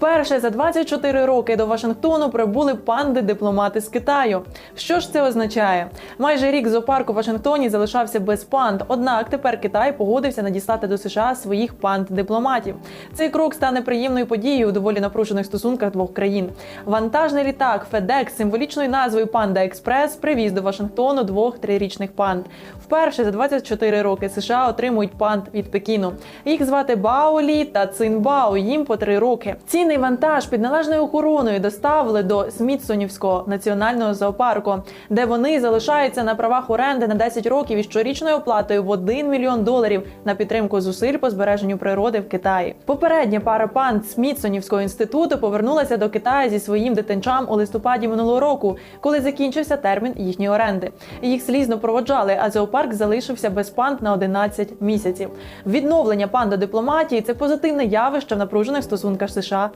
Вперше за 24 роки до Вашингтону прибули панди-дипломати з Китаю. Що ж це означає? Майже рік зоопарк у Вашингтоні залишався без панд. Однак тепер Китай погодився надіслати до США своїх панд-дипломатів. Цей крок стане приємною подією у доволі напружених стосунках двох країн. Вантажний літак FedEx символічною назвою Панда Експрес привіз до Вашингтону двох трирічних панд. Вперше за 24 роки США отримують панд від Пекіну. Їх звати Баолі та Цинбао. Їм по три роки. Цінний вантаж під належною охороною доставили до Смітсонівського національного зоопарку, де вони залишаються на правах оренди на 10 років із щорічною оплатою в 1 мільйон доларів на підтримку зусиль по збереженню природи в Китаї. Попередня пара панд Смітсонівського інституту повернулася до Китаю зі своїм дитинчам у листопаді минулого року, коли закінчився термін їхньої оренди. Їх слізно проводжали, а зоопарк залишився без панд на 11 місяців. Відновлення пандодипломатії – це позитивне явище в напружених стосунках США